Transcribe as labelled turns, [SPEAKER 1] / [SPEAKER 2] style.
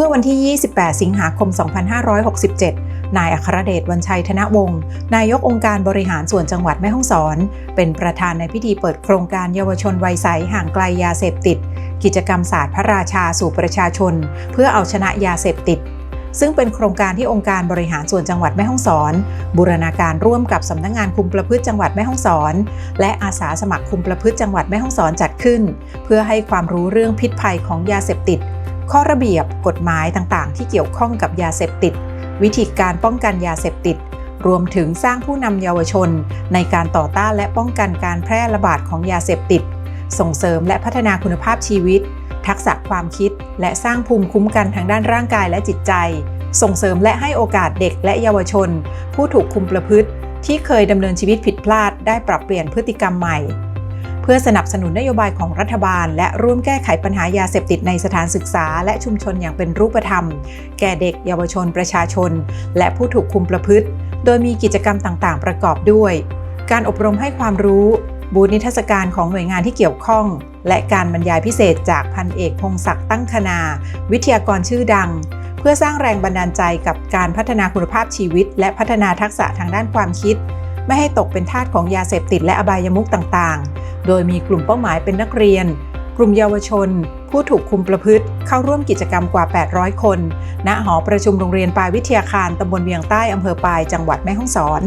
[SPEAKER 1] มื่อวันที่ 28 สิงหาคม 2567 นายอัครเดชวันชัยธนวงศ์นายกองค์การบริหารส่วนจังหวัดแม่ฮ่องสอน เป็นประธานในพิธีเปิดโครงการเยาวชนวัยใสห่างไกลยาเสพติด กิจกรรมศาสตร์พระราชาสู่ประชาชน เพื่อเอาชนะยาเสพติดซึ่งเป็นโครงการที่องค์การบริหารส่วนจังหวัดแม่ฮ่องสอน บูรณาการร่วมกับสำนักงานคุมประพฤติจังหวัดแม่ฮ่องสอน และอาสาสมัครคุมประพฤติจังหวัดแม่ฮ่องสอนจัดขึ้น เพื่อให้ความรู้เรื่องพิษภัยของยาเสพติด ข้อระเบียบกฎหมายต่างๆ ที่เกี่ยวข้องกับยาเสพติด วิธีการป้องกันยาเสพติด รวมถึงสร้างผู้นำเยาวชน ในการต่อต้านและป้องกันการแพร่ระบาดของยาเสพติด ส่งเสริมและพัฒนาคุณภาพชีวิต ทักษะความคิด และสร้างภูมิคุ้มกันทางด้านร่างกายและจิตใจ ส่งเสริมและให้โอกาสเด็กและเยาวชน ผู้ถูกคุมประพฤติ ที่เคยดำเนินชีวิตผิดพลาด ได้ปรับเปลี่ยนพฤติกรรมใหม่ พื่อสนับสนุนนโยบายของรัฐบาล และร่วมแก้ไขปัญหายาเสพติดในสถานศึกษา และชุมชนอย่างเป็นรูปธรรม แก่เด็ก เยาวชน ประชาชน และผู้ถูกคุมประพฤติ โดยมีกิจกรรมต่างๆ ประกอบด้วย การอบรมให้ความรู้ บูธนิทรรศการของหน่วยงานที่เกี่ยวข้อง และการบรรยายพิเศษจากพันเอกพงศักดิ์ตั้งคณา วิทยากรชื่อดังเพื่อสร้างแรงบันดาลใจกับการพัฒนาคุณภาพชีวิต และพัฒนาทักษะทางด้านความคิด ไม่ให้ตกเป็นทาสของยาเสพติดและอบายมุขต่างๆ โดยมีกลุ่มเป้าหมายเป็นนักเรียน กลุ่มเยาวชน ผู้ถูกคุมประพฤติ เข้าร่วมกิจกรรมกว่า 800 คน ณ หอประชุมโรงเรียนปลายวิทยาคารตำบลเวียงใต้อำเภอปลาย จังหวัดแม่ฮ่องสอน